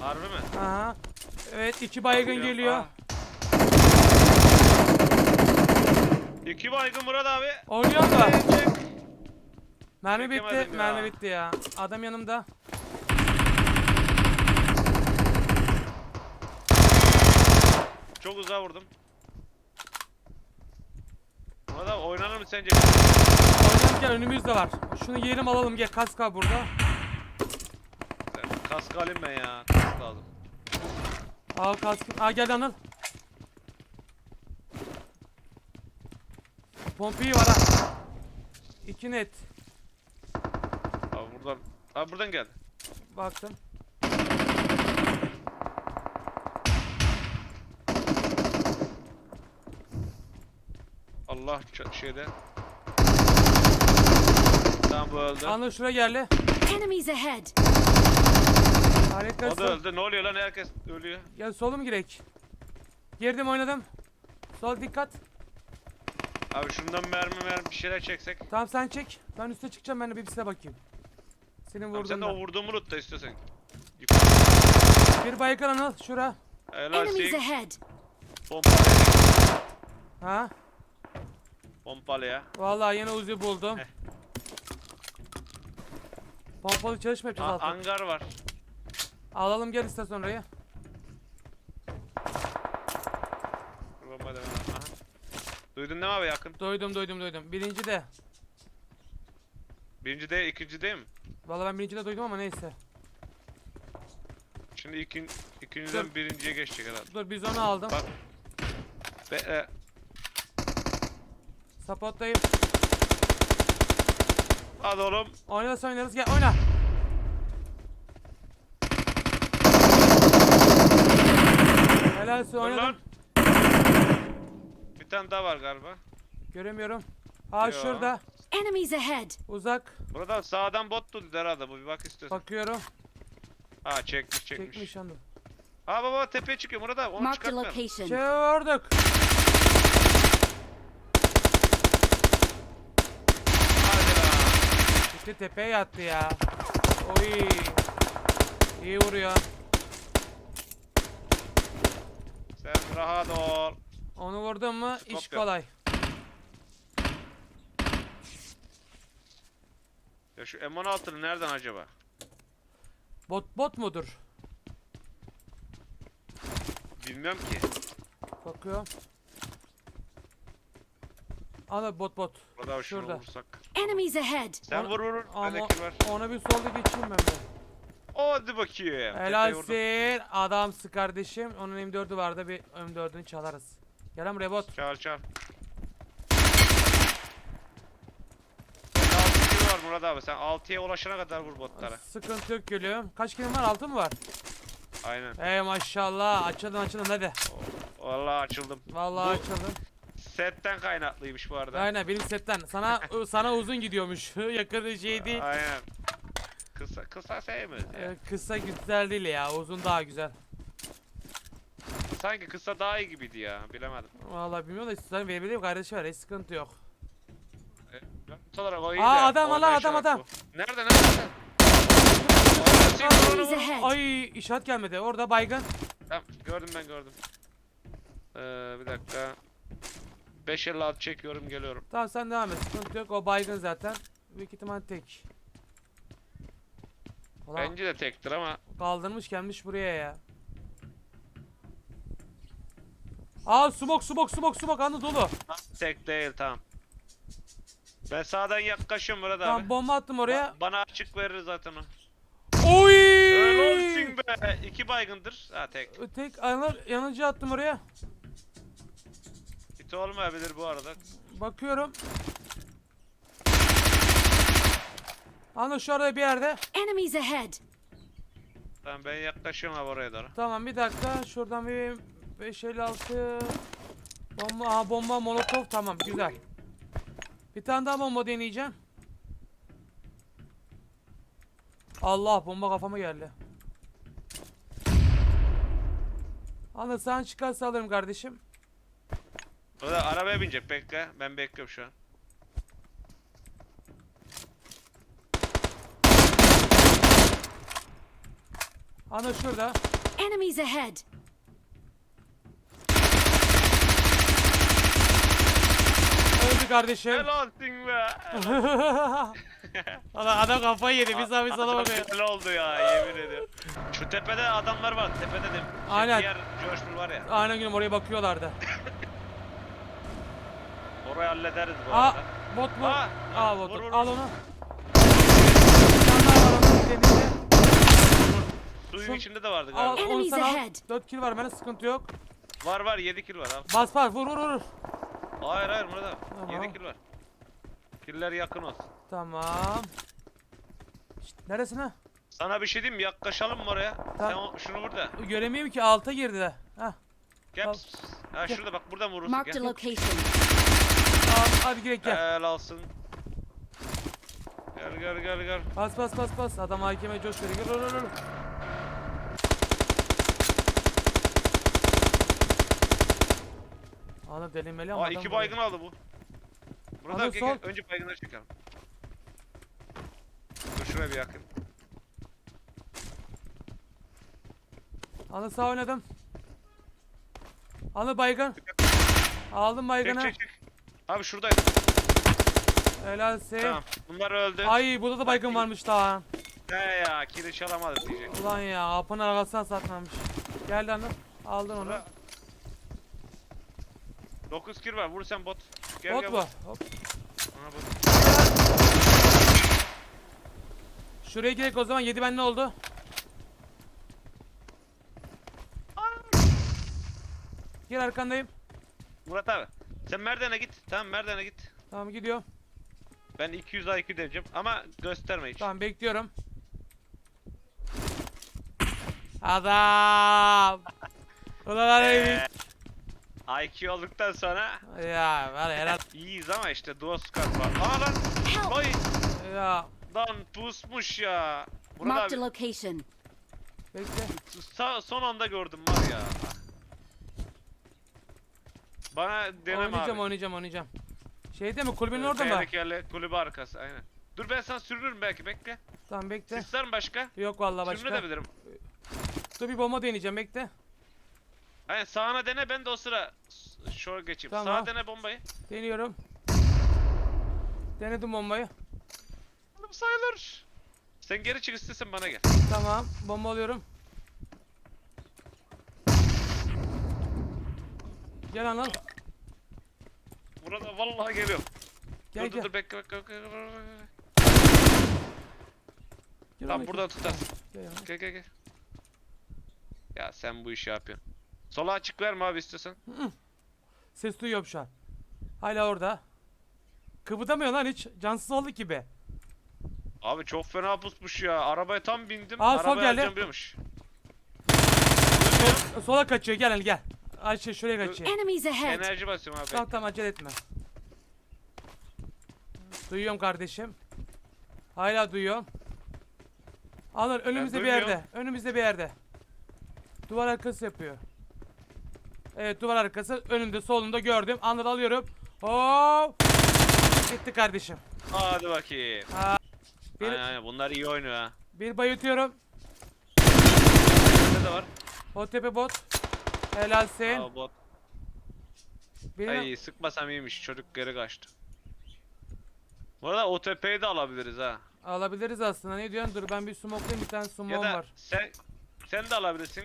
Harbi mi? Aha. Evet iki baygın geliyor. Aa. İki baygın Murat abi. Oynuyor? Çek. Mermi bitti. Ya. Mermi bitti ya. Adam yanımda. Çok uzağa vurdum. Murat abi oynanır mı sence? Oynarken önümüzde var. Şunu yiyelim alalım gel kask var burada. Kask alayım ben ya. Kask lazım. Al kaskı. Aa gel Anıl. Pompiyi var ha. İki net. Abi buradan. Abi buradan gel. Baktım. Allah şeyde. Tamam bu öldü. Anıl şuraya geldi. Enemies ahead! O da Harikasın. öldü. Ne oluyor lan herkes ölüyor. Gel solum girek. Girdim oynadım. Sol dikkat. Abi şundan mermi mermi bir şeyler çeksek. Tamam sen çek. Ben üste çıkacağım ben de bir size bakayım. Senin Tamam, sen de o vurduğundan. vurduğumu loot da istiyorsan. Bir baygın Anıl şura. Enemies sik. ahead! Pompalı. Ha? Pompalı ya. Vallahi yine Uzi buldum. Heh. Pompalı çalışma yapacağız A- altta. hangar var. Alalım gel istasyon oraya. Bomba da var. Aha. Duydun değil mi abi yakın? Duydum duydum duydum. Birinci de. Birinci de ikinci değil mi? Vallahi ben birinci de duydum ama neyse. Şimdi ikin, ikinciden birinciye geçecek herhalde. Dur biz onu aldım. Bak. Be, e, Supportlayayım. hadi oğlum. Oynarsa oynarız gel oyna. Helalsin Dur oynadım. lan. Bir tane daha var galiba. Göremiyorum. Ha Yo. şurada. Enemies ahead! Uzak. Burada sağdan bot tuttu herhalde bu bir bak istiyorsan. Bakıyorum. Ha çekmiş çekmiş. Çekmiş anladım. Ha baba tepeye çıkıyor Murat abi onu Marked a çıkartma. location. Çağırdık. Hadi lan. İşte tepeye yattı ya. Oy. İyi vuruyor. Sen rahat ol. Onu vurdun mu iş Skop yok. kolay. Ya şu M16'lı nereden acaba? Bot bot mudur? Bilmiyorum ki. Bakıyorum. Ana bot bot. Murat abi şunu Şurada. vursak. Enemies ahead! Sen Onu- vur vur vur. Ama Bendeki var. ona bir solda geçeyim ben de. Hadi bakayım. Helalsin. Adamsı kardeşim. Onun M4'ü vardı bir M4'ünü çalarız. Gel lan buraya bot. Çağır çağır. Bende 6 kilo var Murat abi. Sen 6'ya ulaşana kadar vur botlara. Sıkıntı yok geliyorum. Kaç kilim var? Altı mı var? Aynen. Ey maşallah. Açılın açılın hadi. Vallahi açıldım. Vallahi Bu- açıldım. Setten kaynaklıymış bu arada. Aynen benim setten. Sana sana uzun gidiyormuş. Yakın şey değil. Aynen. Kısa kısa sevmez ya. Ee, kısa güzel değil ya. Uzun daha güzel. Sanki kısa daha iyi gibiydi ya. Bilemedim. Vallahi bilmiyorum da istiyorsan verebilirim kardeşi var. Hiç sıkıntı yok. E, Görüntü olarak o iyi Aa, de, adam, orada adam, işaret adam. bu. Nerede nerede? Enemies ahead! Ay işaret gelmedi. Orada baygın. Tamam, gördüm ben gördüm. Ee, bir dakika. 556 çekiyorum geliyorum. Tamam sen devam et. Sıkıntı yok. O baygın zaten. Büyük ihtimal tek. Ulan Bence de tektir ama kaldırmış gelmiş buraya ya. Aa smoke smoke smoke smoke anı dolu. tek değil tamam. Ben sağdan yaklaşıyorum Murat Tamam abi. bomba attım oraya. Ba- bana açık verir zaten o. Oy! Öyle olsun be. İki baygındır. Ha tek. Tek anı yanıcı attım oraya. Hiç olmayabilir bu arada. Bakıyorum. Anı şu arada bir yerde. Enemies ahead! Tamam ben yaklaşıyorum abi oraya doğru. Tamam bir dakika. Şuradan bir 556 bomba, aha bomba molotov tamam güzel. Bir tane daha bomba deneyeceğim. Allah bomba kafama geldi. Anı sen çıkarsa alırım kardeşim. Orada arabaya binecek bekle. Ben bekliyorum şu an. Ana şurada. Enemies ahead! Öldü kardeşim. Helalsin be. Adam, adam kafayı yedi. Biz abi sana bakıyor. güzel oldu ya yemin ediyorum. Şu tepede adamlar var. Tepede de. Şu Aynen. Diğer Joshua var ya. Aynen gülüm oraya bakıyorlardı. Orayı hallederiz bu Aa arada. bot mu? Aa, vur, botu. vur, Al onu. Daha var onun denizde. Suyun Şu- içinde de vardı Al galiba. onu Enemies sen al. ahead. 4 kill var bende sıkıntı yok. Var var 7 kill var abi. Bas bas vur vur vur. Hayır hayır burada. Tamam. 7 kill var. Killer yakın olsun. Tamam. Şşt, neresine? Sana bir şey diyeyim mi? Yaklaşalım mı oraya? Sen o- şunu vur da. Göremiyorum ki alta girdi de. Heh. Gel. Al. pıs, pıs. Ha şurada bak buradan vurursun Marked a gel. location. Al, hadi gidelim gel. Gel alsın. Gel gel gel gel. Bas bas bas bas. Adam hakeme coşuyor. Gel ol ol ol. Ana delinmeli ama Aa adam iki vuruyor. baygın aldı bu. Burada gel, sol. önce baygınları çekelim. Dur şuraya bir yakın. Ana sağ oynadım. Ana baygın. Aldım Çek baygını. çek çek. Abi şuradaydı. Helal sen. Tamam. Bunlar öldü. Ay burada da baygın varmış daha. He ya kili çalamadık diyecek. Ulan ya apın arkasından satmamış. Gel lan. Aldın onu. Burada 9 kill var. Vur sen bot. Gel Bot gel. Bot. Hop. Aha, bot. Şuraya gidelim o zaman 7 bende oldu. Gel arkandayım. Murat abi. Sen merdivene git. Tamam merdivene git. Tamam gidiyorum. Ben 200 IQ deveceğim ama gösterme hiç. Tamam bekliyorum. Adam. Ulan ee, IQ olduktan sonra Ya var ya herhalde. iyiyiz ama işte duo squad var. Aa lan. Oy. Ya. Lan pusmuş ya. Murat Marked a location. Bekle. sa- son anda gördüm var ya. Bana deneme oynayacağım abi. oynayacağım oynayacağım. Şeyde mi kulübenin Ee, orada mı? Tehlikeli kulübü arkası aynen. Dur ben sana sürünürüm belki bekle. Tamam bekle. Sis var mı başka? Yok vallahi başka. Sürünebilirim. Dur bir bomba deneyeceğim bekle. Aynen sağına dene ben de o sıra şöyle geçeyim. Tamam. Sağa dene bombayı. Deniyorum. Denedim bombayı. Oğlum sayılır. Sen geri çık istesen bana gel. Tamam bomba alıyorum. Gel lan lan. Burada vallahi geliyor. Gel dur gel. dur dur bekle bekle bekle. Gel Tamam lan, burada tutarsın. Gel gel gel. Ya sen bu işi yapıyorsun. Sola açık verme abi istiyorsan. Ses duyuyorum şu an. Hala orada. Kıpırdamıyor lan hiç. Cansız oldu gibi. Abi çok fena pusmuş ya. Arabaya tam bindim. Aa, sol Arabaya geldi. alacağım biliyormuş. Sola kaçıyor gel lan gel. Ayşe şuraya kaçıyor. Enemies ahead! Enerji basıyorum abi. Tamam tamam acele etme. Duyuyorum kardeşim. Hala duyuyorum. Alır önümüzde bir duymuyorum. yerde. Önümüzde bir yerde. Duvar arkası yapıyor. Evet duvar arkası önümde solunda gördüm. Anır alıyorum. Hop. Gitti kardeşim. Hadi bakayım. Bir, Aynen aynen bunlar iyi oynuyor ha. bir bayıtıyorum. Bende de var. O tepe bot. Helalsin. Aa, bot. Ay sıkmasam iyiymiş. Çocuk geri kaçtı. Bu arada OTP'yi de alabiliriz ha. alabiliriz aslında. Ne diyorsun? Dur ben bir smoke'layım bir tane Ya smoke'um da var. sen sen de alabilirsin.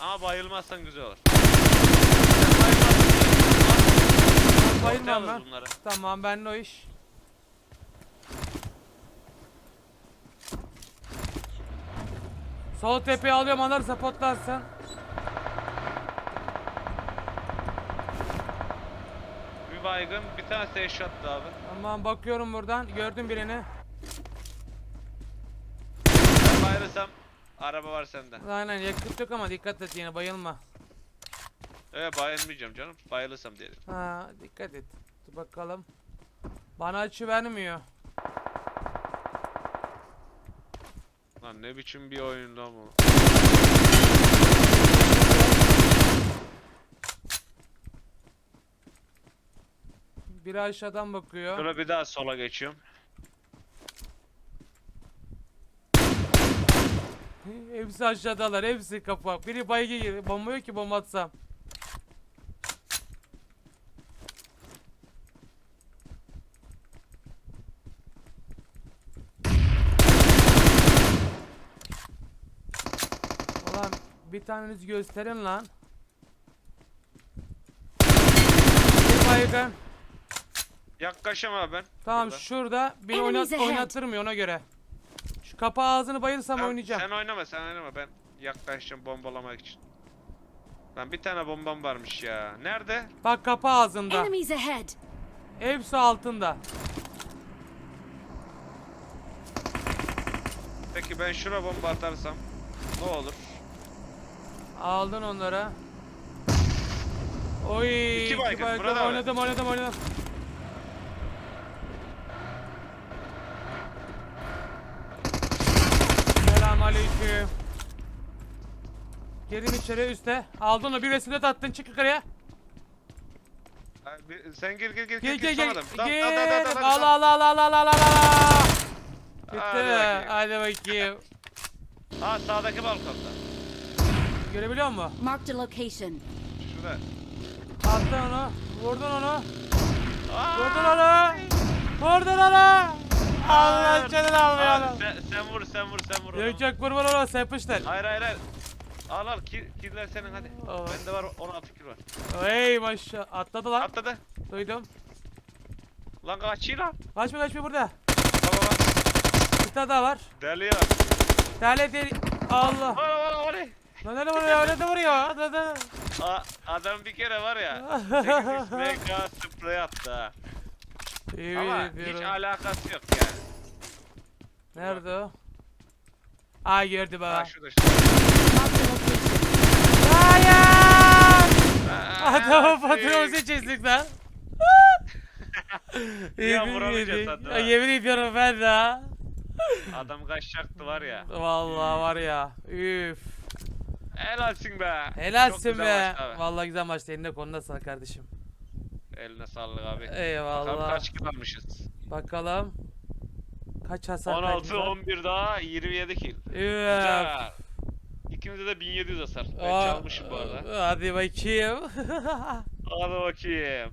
Ama bayılmazsan güzel olur. Ben bunları. Tamam ben o iş. Sol tepeye alıyorum anlar sapotlarsın. Bir baygın, bir tane headshot'tı abi. Tamam bakıyorum buradan. Gördüm birini. Ben bayılırsam araba var sende. Aynen yakıt yok ama dikkat et yine bayılma. Evet bayılmayacağım canım. Bayılırsam diyelim. Ha dikkat et. Dur bakalım. Bana açı vermiyor. Lan ne biçim bir oyun lan bu. Biri aşağıdan bakıyor. Şöyle bir daha sola geçiyorum. hepsi aşağıdalar. Hepsi kafa. Biri baygı geliyor. Bomba yok ki bomba atsam. Ulan bir taneniz gösterin lan. Bir baygın. Yaklaşamam ben. Tamam Burada. şurada beni Enemies oynat ahead. oynatırmıyor ona göre. Şu kapağı ağzını bayılırsam Tamam, oynayacağım. Sen oynama sen oynama ben yaklaşacağım bombalamak için. Lan bir tane bombam varmış ya. Nerede? Bak kapağı ağzında. Enemies ahead. Hepsi altında. Peki ben şuna bomba atarsam ne olur? Aldın onları. Oy. İki baygın, burada abi. Oynadım oynadım oynadım. Selamünaleyküm. Girdin içeri üste. Aldın onu bir resimde attın çık yukarıya. Ha, bir- Sen gir gir gir Gel gir gel gir gel. dal. al al al al al al al. Bitti. Hadi bakayım. Hadi bakayım. Ha sağdaki balkonda. Görebiliyor musun? Marked a location. Şurada. Attın onu. Vurdun onu. Vurdun onu. Vurdun onu. Allah canını almayalım. Sen, sen vur sen vur sen vur. Yok yok vurma onu sen yapıştır. Hayır hayır hayır. Al al kill, killer senin hadi. Aa. Bende var 16 kill var. Hey maşallah. Atladı lan. Atladı. Duydum. Lan kaçıyor lan. Kaçma kaçma burada. Tamam lan. Bir tane daha var. Deli ya. Tale deli. Allah. Vara. Lan nerede vuruyor? Nerede vuruyor? Nerede? A- Adam bir kere var ya 8 MK sprey attı ha. İyi Ama hiç diyorum. alakası yok yani. Nerede o? Aa gördü Ha baba. şurada şurada. Marked a location. Hayır! Aa, Adamı fotoğrafı çizdik lan. Ya Yemin vuramayacağız sandım Ya ha. Yemin ediyorum ben de ha. Adam kaçacaktı var ya. Vallahi var ya. Üf. Helalsin be. Çok Helalsin güzel be. maçtı abi. Vallahi güzel maçtı. Eline koluna sağlık kardeşim. Eline sağlık abi. Bakalım Eyvallah. kaç kill almışız. Bakalım. Kaç hasar 16, kaydımız var? 11 daha 27 kill. Üf. Güzel. İkimizde de 1700 hasar. Ben Aa, çalmışım bu arada. Hadi bakayım. Hadi bakayım.